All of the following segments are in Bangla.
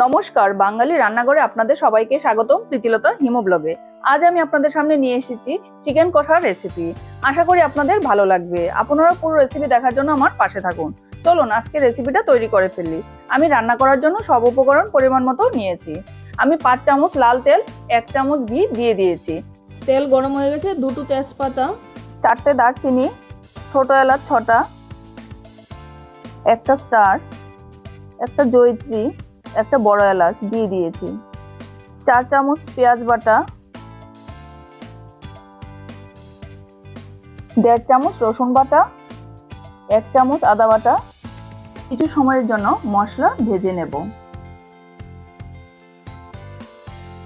নমস্কার বাঙালি রান্নাঘরে আপনাদের সবাইকে স্বাগতম প্রীতিলতা হিমো ব্লগে আজ আমি আপনাদের সামনে নিয়ে এসেছি চিকেন কষার রেসিপি আশা করি আপনাদের ভালো লাগবে। আপনারা পুরো রেসিপি দেখার জন্য আমার পাশে থাকুন। চলুন আজকে রেসিপিটা তৈরি করে ফেলি। আমি রান্না করার জন্য সব উপকরণ পরিমাণ মতো নিয়েছি। আমি পাঁচ চামচ লাল তেল এক চামচ ঘি দিয়ে দিয়েছি। তেল গরম হয়ে গেছে দুটো তেজপাতা। চারটে দারচিনি ছোট এলাচ ছটা একটা স্টার একটা জয়িত্রী একটা বড় এলাচ দিয়ে দিয়েছি। চার চামচ পেঁয়াজ বাটা, দেড় চামচ রসুন বাটা, এক চামচ আদা বাটা। কিছু সময়ের জন্য মশলা ভেজে নেব।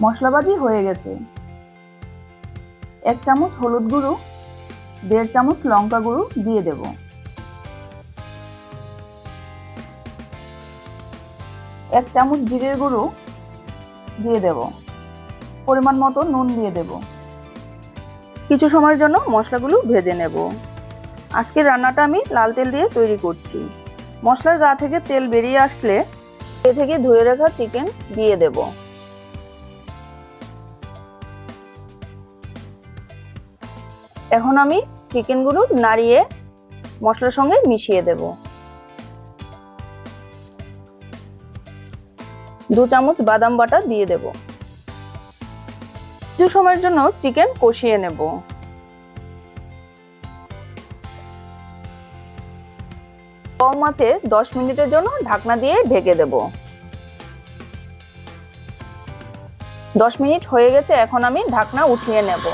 মশলাবাজি হয়ে গেছে। এক চামচ হলুদ গুঁড়ো, দেড় চামচ লঙ্কা গুঁড়ো দিয়ে দেব। এক চামচ জিরের গুঁড়ো দিয়ে দেব। পরিমাণ মতো নুন দিয়ে দেব। কিছু সময়ের জন্য মশলাগুলো ভেজে নেব। আজকের রান্নাটা আমি লাল তেল দিয়ে তৈরি করছি। মশলার গা থেকে তেল বেরিয়ে আসলে এ থেকে ধুয়ে রাখা চিকেন দিয়ে দেব। এখন আমি চিকেনগুলো নাড়িয়ে মশলার সঙ্গে মিশিয়ে দেব। দু চামচ বাদাম বাটা দিয়ে দেব। কিছু সময়ের জন্য চিকেন কষিয়ে নেব। কম আছে দশ মিনিটের জন্য ঢাকনা দিয়ে ঢেকে দেব। দশ মিনিট হয়ে গেছে, এখন আমি ঢাকনা উঠিয়ে নেব।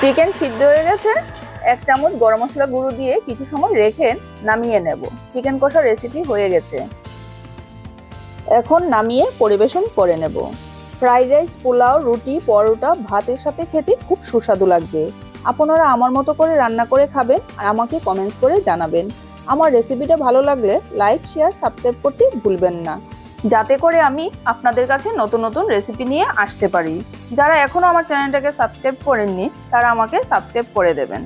চিকেন সিদ্ধ হয়ে গেছে। এক চামচ গরম মশলা গুঁড়ো দিয়ে কিছু সময় রেখে নামিয়ে নেব। চিকেন কষা রেসিপি হয়ে গেছে। এখন নামিয়ে পরিবেশন করে নেব। ফ্রাইড রাইস, পোলাও, রুটি, পরোটা, ভাতের সাথে খেতে খুব সুস্বাদু লাগবে। আপনারা আমার মতো করে রান্না করে খাবেন আর আমাকে কমেন্টস করে জানাবেন। আমার রেসিপিটা ভালো লাগলে লাইক শেয়ার সাবস্ক্রাইব করতে ভুলবেন না। যাতে করে আমি আপনাদের কাছে নতুন নতুন রেসিপি নিয়ে আসতে পারি। যারা এখনও আমার চ্যানেলটাকে সাবস্ক্রাইব করেননি, তারা আমাকে সাবস্ক্রাইব করে দেবেন।